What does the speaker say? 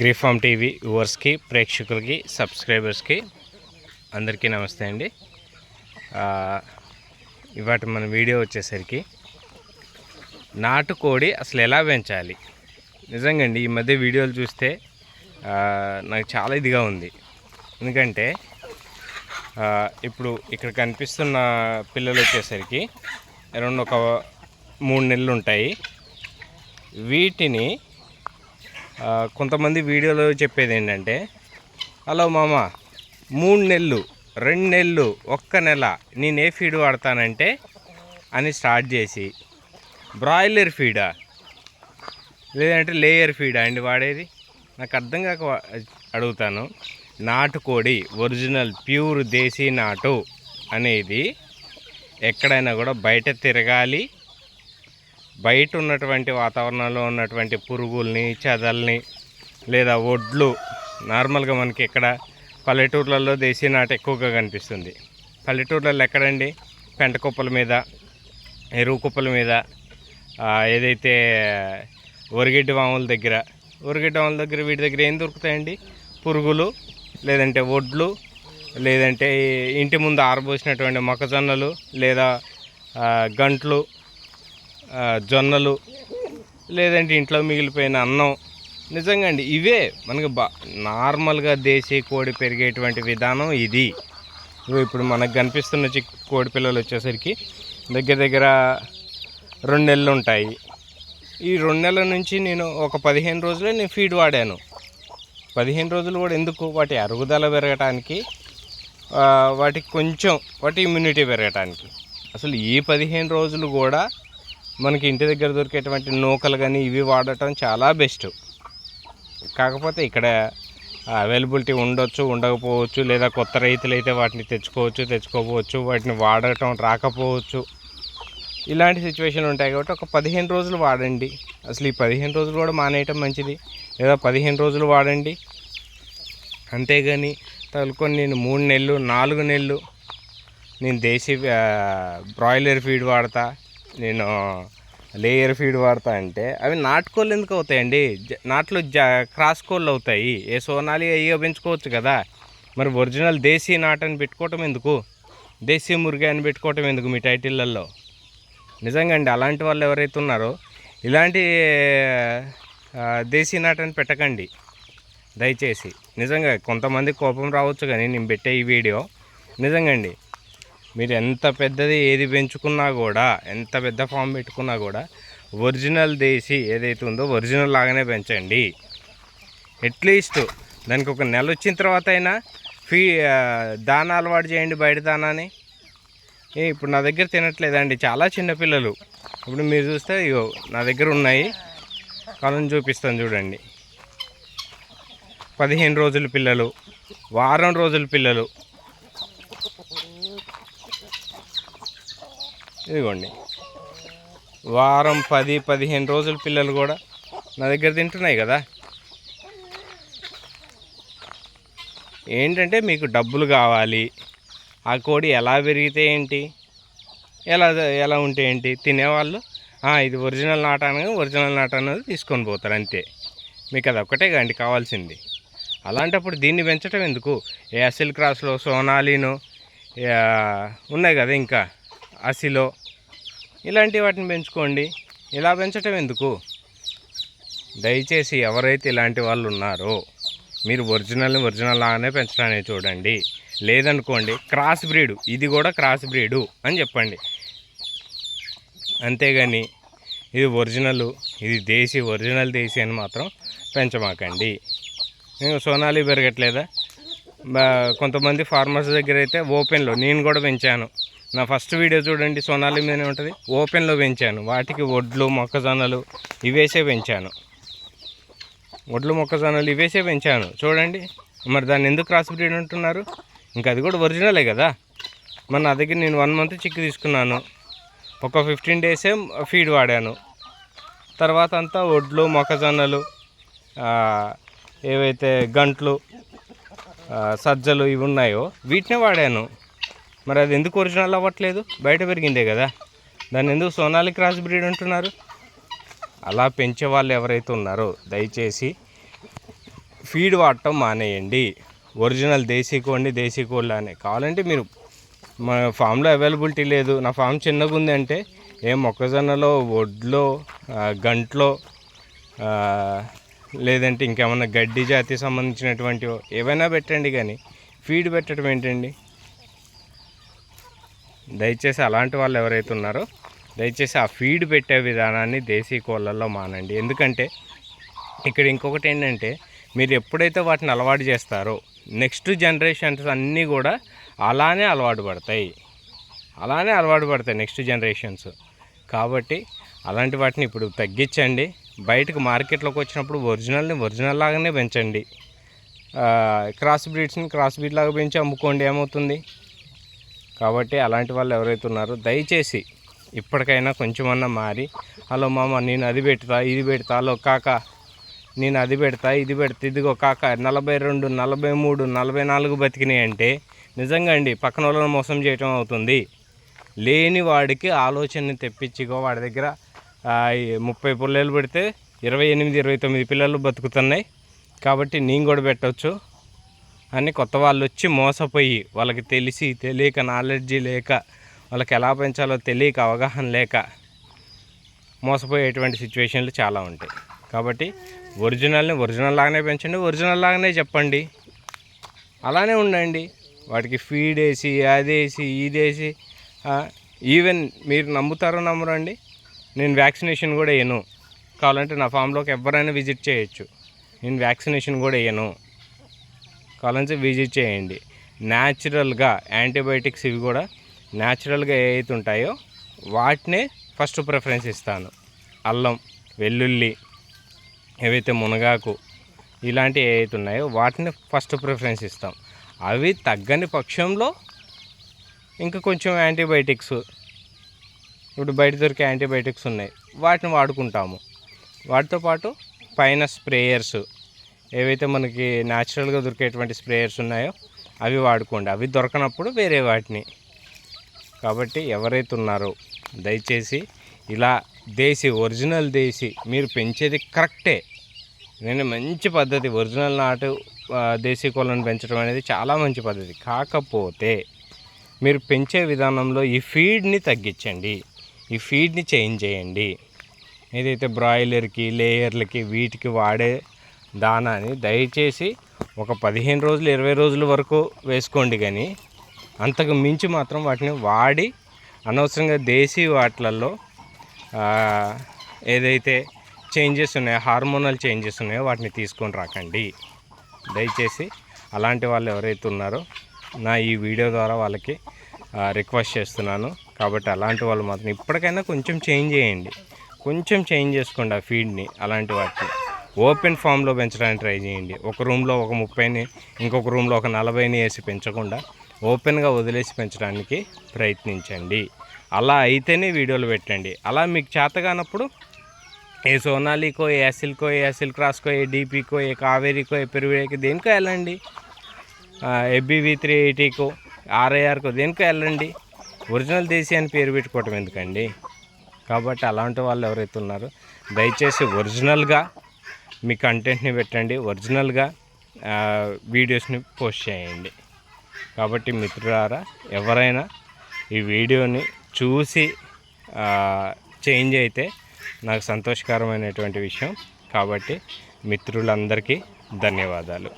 గ్రీఫామ్ TV వ్యూవర్స్కి ప్రేక్షకులకి సబ్స్క్రైబర్స్కి అందరికీ నమస్తే అండి. ఇవాటి మన వీడియో వచ్చేసరికి నాటుకోడి అసలు ఎలా పెంచాలి? నిజంగా అండి ఈ మధ్య వీడియోలు చూస్తే నాకు చాలా ఇదిగా ఉంది. ఎందుకంటే ఇప్పుడు ఇక్కడ కనిపిస్తున్న పిల్లలు వచ్చేసరికి అరౌండ్ ఒక మూడు నెలలు ఉంటాయి వీటిని కొంతమంది వీడియోలో చెప్పేది ఏంటంటే హలో మామ మూడు నెలలు రెండు నెలలు ఒక్క నెల నేను ఏ ఫీడ్ వాడతానంటే అని స్టార్ట్ చేసి బ్రాయిలర్ ఫీడా? లేదంటే లేయర్ ఫీడా అండి వాడేది? నాకు అర్థం కాక అడుగుతాను. నాటుకోడి ఒరిజినల్ ప్యూర్ దేశీ నాటు అనేది ఎక్కడైనా కూడా బయట తిరగాలి బయట ఉన్నటువంటి వాతావరణంలో ఉన్నటువంటి పురుగుల్ని చెదల్ని లేదా ఒడ్లు నార్మల్గా మనకి ఇక్కడ పల్లెటూర్లలో దేశీ నాట ఎక్కువగా కనిపిస్తుంది. పల్లెటూర్లలో ఎక్కడండి? పెంట కుప్పల మీద ఎరువు కుప్పల మీద ఏదైతే ఒరిగడ్డి వాముల దగ్గర ఒరిగడ్డి వాముల దగ్గర వీటి దగ్గర ఏం దొరుకుతాయండి? పురుగులు లేదంటే ఒడ్లు లేదంటే ఇంటి ముందు ఆరబోసినటువంటి మొక్కజొన్నలు లేదా గంట్లు జొన్నలు లేదంటే ఇంట్లో మిగిలిపోయిన అన్నం. నిజంగా అండి ఇవే మనకి బా నార్మల్గా దేశీ కోడి పెరిగేటువంటి విధానం ఇది. ఇప్పుడు మనకు కనిపిస్తున్న చిక్ కోడి పిల్లలు వచ్చేసరికి దగ్గర దగ్గర రెండు నెలలు ఉంటాయి. ఈ రెండు నెలల నుంచి నేను ఒక పదిహేను రోజులే నేను ఫీడ్ వాడాను. పదిహేను రోజులు కూడా ఎందుకు? వాటి అరుగుదల పెరగటానికి వాటికి కొంచెం వాటి ఇమ్యూనిటీ పెరగటానికి. అసలు ఈ పదిహేను రోజులు కూడా మనకి ఇంటి దగ్గర దొరికేటువంటి నూకలు కానీ ఇవి వాడటం చాలా బెస్ట్. కాకపోతే ఇక్కడ అవైలబిలిటీ ఉండొచ్చు ఉండకపోవచ్చు లేదా కొత్త రైతులు అయితే వాటిని తెచ్చుకోవచ్చు తెచ్చుకోపోవచ్చు వాటిని వాడటం రాకపోవచ్చు. ఇలాంటి సిచ్యువేషన్లు ఉంటాయి కాబట్టి ఒక పదిహేను రోజులు వాడండి. అసలు ఈ పదిహేను రోజులు కూడా మానేయటం మంచిది. లేదా పదిహేను రోజులు వాడండి. అంతేగాని తగులుకొని నేను మూడు నెలలు నాలుగు నెలలు నేను దేశీ బ్రాయిలర్ ఫీడ్ వాడతా. నేను లేయర్ ఫీడ్ వాడతా అంటే అవి నాటుకోళ్ళు ఎందుకు అవుతాయండి? జ- నాట్లు క్రాస్ కోళ్ళు అవుతాయి. ఏ సోనాలి అయ్యో పెంచుకోవచ్చు కదా? మరి ఒరిజినల్ దేశీ నాటు అని పెట్టుకోవటం ఎందుకు? దేశీ మురిగా అని పెట్టుకోవటం ఎందుకు మీ టైటిళ్ళల్లో? నిజంగా అండి అలాంటి వాళ్ళు ఎవరైతే ఉన్నారో ఇలాంటి దేశీ నాటు అని పెట్టకండి. దయచేసి. నిజంగా కొంతమంది కోపం రావచ్చు కానీ నేను పెట్టే ఈ వీడియో. నిజంగా అండి మీరు ఎంత పెద్దది ఏది పెంచుకున్నా కూడా ఎంత పెద్ద ఫామ్ పెట్టుకున్నా కూడా ఒరిజినల్ దేశీ ఏదైతే ఉందో ఒరిజినల్ లాగానే పెంచండి. అట్లీస్ట్ దానికి ఒక నెల వచ్చిన తర్వాత అయినా ఫీ దాన అలవాటు చేయండి బయట దానాని. ఏ ఇప్పుడు నా దగ్గర తినట్లేదండి చాలా చిన్నపిల్లలు ఇప్పుడు మీరు చూస్తే ఇగో నా దగ్గర ఉన్నాయి. కళ్ళని చూపిస్తాను చూడండి. పదిహేను రోజుల పిల్లలు వారం రోజుల పిల్లలు. ఇదిగోండి. వారం పది పదిహేను రోజుల పిల్లలు కూడా నా దగ్గర తింటున్నాయి కదా. ఏంటంటే మీకు డబ్బులు కావాలి. ఆ కోడి ఎలా పెరిగితే ఏంటి? ఎలా ఎలా ఉంటే ఏంటి? తినేవాళ్ళు ఇది ఒరిజినల్ నాట అనగా ఒరిజినల్ నాట అనేది తీసుకొని పోతారు అంతే. మీకు అది ఒక్కటే కండి కావాల్సింది. అలాంటప్పుడు దీన్ని పెంచడం ఎందుకు? ఏ అసిల్ క్రాస్లో సోనాలిను ఉన్నాయి కదా ఇంకా. అసిలో ఇలాంటి వాటిని పెంచుకోండి. ఇలా పెంచటం ఎందుకు? దయచేసి ఎవరైతే ఇలాంటి వాళ్ళు ఉన్నారో మీరు ఒరిజినల్ని ఒరిజినల్ లాగానే పెంచడానికి చూడండి. లేదనుకోండి క్రాస్ బ్రీడ్ ఇది కూడా క్రాస్ బ్రీడు అని చెప్పండి. అంతేగాని ఇది ఒరిజినల్ ఇది దేశీ ఒరిజినల్ దేశీ అని మాత్రం పెంచమాకండి. నేను సోనాలి పెరగట్లేదా? కొంతమంది ఫార్మర్స్ దగ్గర అయితే ఓపెన్లో నేను కూడా పెంచాను. నా ఫస్ట్ వీడియో చూడండి సోనాలి మీదనే ఉంటుంది. ఓపెన్లో పెంచాను. వాటికి వడ్లు మొక్కజొన్నలు ఇవేసే పెంచాను. వడ్లు మొక్కజొన్నలు ఇవేసే పెంచాను. చూడండి. మరి దాన్ని ఎందుకు క్రాస్ బ్రీడ్ అంటున్నారు? ఇంకా అది కూడా ఒరిజినలే కదా? మరి నా దగ్గర నేను వన్ మంత్ చిక్కు తీసుకున్నాను. ఒక ఫిఫ్టీన్ డేసే ఫీడ్ వాడాను. తర్వాత అంతా వడ్లు మొక్కజొన్నలు ఏవైతే గంట్లు సజ్జలు ఇవి ఉన్నాయో వీటినే వాడాను. మరి అది ఎందుకు ఒరిజినల్ అవ్వట్లేదు? బయట పెరిగిందే కదా. దాన్ని ఎందుకు సోనాలి క్రాస్ బ్రీడ్ అంటున్నారు? అలా పెంచే వాళ్ళు ఎవరైతే ఉన్నారో దయచేసి ఫీడ్ వాడటం మానేయండి. ఒరిజినల్ దేశీ కోడిని దేశీ కోళ్ళు అనే. కావాలంటే మీరు మా ఫామ్లో అవైలబిలిటీ లేదు. నా ఫామ్ చిన్నగా ఉంది అంటే ఏం మొక్కజొన్నలో ఒడ్లో గంట్లో లేదంటే ఇంకేమన్నా గడ్డి జాతికి సంబంధించినటువంటి ఏవైనా పెట్టండి కానీ ఫీడ్ పెట్టడం ఏంటండి? దయచేసి అలాంటి వాళ్ళు ఎవరైతే ఉన్నారో దయచేసి ఆ ఫీడ్ పెట్టే విధానాన్ని దేశీ కోళ్ళల్లో మానండి. ఎందుకంటే ఇక్కడ ఇంకొకటి ఏంటంటే మీరు ఎప్పుడైతే వాటిని అలవాటు చేస్తారో నెక్స్ట్ జనరేషన్స్ అన్నీ కూడా అలానే అలవాటు పడతాయి. అలానే అలవాటు పడతాయి నెక్స్ట్ జనరేషన్స్ కాబట్టి అలాంటి వాటిని ఇప్పుడు తగ్గించండి. బయటకు మార్కెట్లోకి వచ్చినప్పుడు ఒరిజినల్ని ఒరిజినల్ లాగానే పెంచండి. క్రాస్ బ్రీడ్స్ని క్రాస్ బ్రీడ్ లాగా పెంచి అమ్ముకోండి. ఏమవుతుంది? కాబట్టి అలాంటి వాళ్ళు ఎవరైతే ఉన్నారో దయచేసి ఇప్పటికైనా కొంచెమన్నా మారి హలో మామ నేను అది పెడతా ఇది పెడతా హలో కాక నేను అది పెడతా ఇది పెడతా ఇదిగో కాక నలభై రెండు నలభై మూడు నలభై నాలుగు బతికినాయి అంటే నిజంగా అండి పక్కన వాళ్ళని మోసం చేయటం అవుతుంది. లేని వాడికి ఆలోచనని తెప్పించిగో వాడి దగ్గర ముప్పై పుల్లలు పెడితే ఇరవై ఎనిమిది ఇరవై తొమ్మిది పిల్లలు బతుకుతున్నాయి. కాబట్టి నేను కూడా పెట్టవచ్చు అని కొత్త వాళ్ళు వచ్చి మోసపోయి వాళ్ళకి తెలిసి తెలియక నాలెడ్జీ లేక వాళ్ళకి ఎలా పెంచాలో తెలియక అవగాహన లేక మోసపోయేటువంటి సిచ్యువేషన్లు చాలా ఉంటాయి. కాబట్టి ఒరిజినల్ని ఒరిజినల్ లాగానే పెంచండి ఒరిజినల్ లాగానే చెప్పండి. అలానే ఉండండి. వాటికి ఫీడ్ వేసి అదేసి ఇదేసి ఈవెన్ మీరు నమ్ముతారో నమ్మరండి. నేను వ్యాక్సినేషన్ కూడా వేయను. కావాలంటే నా ఫామ్లోకి ఎవరైనా విజిట్ చేయొచ్చు. నేను వ్యాక్సినేషన్ కూడా వేయను. కావాలంటే విజిట్ చేయండి. న్యాచురల్గా యాంటీబయాటిక్స్ ఇవి కూడా న్యాచురల్గా ఏవైతే ఉంటాయో వాటినే ఫస్ట్ ప్రిఫరెన్స్ ఇస్తాను. అల్లం వెల్లుల్లి ఏవైతే మునగాకు ఇలాంటివి ఏవైతే ఉన్నాయో వాటిని ఫస్ట్ ప్రిఫరెన్స్ ఇస్తాం. అవి తగ్గని పక్షంలో ఇంకా కొంచెం యాంటీబయాటిక్స్ ఇప్పుడు బయట దొరికే యాంటీబయాటిక్స్ ఉన్నాయి. వాటిని వాడుకుంటాము. వాటితో పాటు పైన స్ప్రేయర్స్ ఏవైతే మనకి న్యాచురల్గా దొరికేటువంటి స్ప్రేయర్స్ ఉన్నాయో అవి వాడుకోండి. అవి దొరకనప్పుడు వేరే వాటిని. కాబట్టి ఎవరైతే ఉన్నారో దయచేసి ఇలా దేశీ ఒరిజినల్ దేశీ మీరు పెంచేది కరెక్టే. నేను మంచి పద్ధతి ఒరిజినల్ నాటు దేశీ కోళ్ళను పెంచడం అనేది చాలా మంచి పద్ధతి. కాకపోతే మీరు పెంచే విధానంలో ఈ ఫీడ్ని తగ్గించండి. ఈ ఫీడ్ని చేంజ్ చేయండి. ఏదైతే బ్రాయిలర్కి లేయర్లకి వీటికి వాడే దానాని దయచేసి ఒక పదిహేను రోజులు ఇరవై రోజుల వరకు వేసుకోండి కానీ అంతకు మించి మాత్రం వాటిని వాడి అనవసరంగా దేశీ వాటిలలో ఏదైతే చేంజెస్ ఉన్నాయో హార్మోనల్ చేంజెస్ ఉన్నాయో వాటిని తీసుకొని రాకండి. దయచేసి అలాంటి వాళ్ళు ఎవరైతే ఉన్నారో నా ఈ వీడియో ద్వారా వాళ్ళకి రిక్వెస్ట్ చేస్తున్నాను. కాబట్టి అలాంటి వాళ్ళు మాత్రం ఇప్పటికైనా కొంచెం చేంజ్ చేయండి. కొంచెం చేంజ్ చేసుకోండి ఆ ఫీడ్ని అలాంటి వాటిని. ఓపెన్ ఫామ్లో పెంచడానికి ట్రై చేయండి. ఒక రూమ్లో ఒక ముప్పైని ఇంకొక రూమ్లో ఒక నలభైని వేసి పెంచకుండా ఓపెన్గా వదిలేసి పెంచడానికి ప్రయత్నించండి. అలా అయితేనే వీడియోలు పెట్టండి. అలా మీకు చేతగానప్పుడు ఏ సోనాలికో ఏ అసిల్కో ఏ అసిల్ క్రాస్కో ఏ డీపీకో ఏ కావేరీకో ఏ పెరువేకో దేనికో వెళ్ళండి. ఎబ్బివి త్రీ ఎయిటీకో ఆర్ఐఆర్కో దేనికో వెళ్ళండి. ఒరిజినల్ దేశీ అని పేరు పెట్టుకోవటం ఎందుకండి? కాబట్టి అలాంటి వాళ్ళు ఎవరైతే ఉన్నారో దయచేసి ఒరిజినల్గా మీ కంటెంట్ని పెట్టండి. ఒరిజినల్గా వీడియోస్ని పోస్ట్ చేయండి. కాబట్టి మిత్రులారా ఎవరైనా ఈ వీడియోని చూసి చేంజ్ అయితే నాకు సంతోషకరమైనటువంటి విషయం. కాబట్టి మిత్రులందరికీ ధన్యవాదాలు.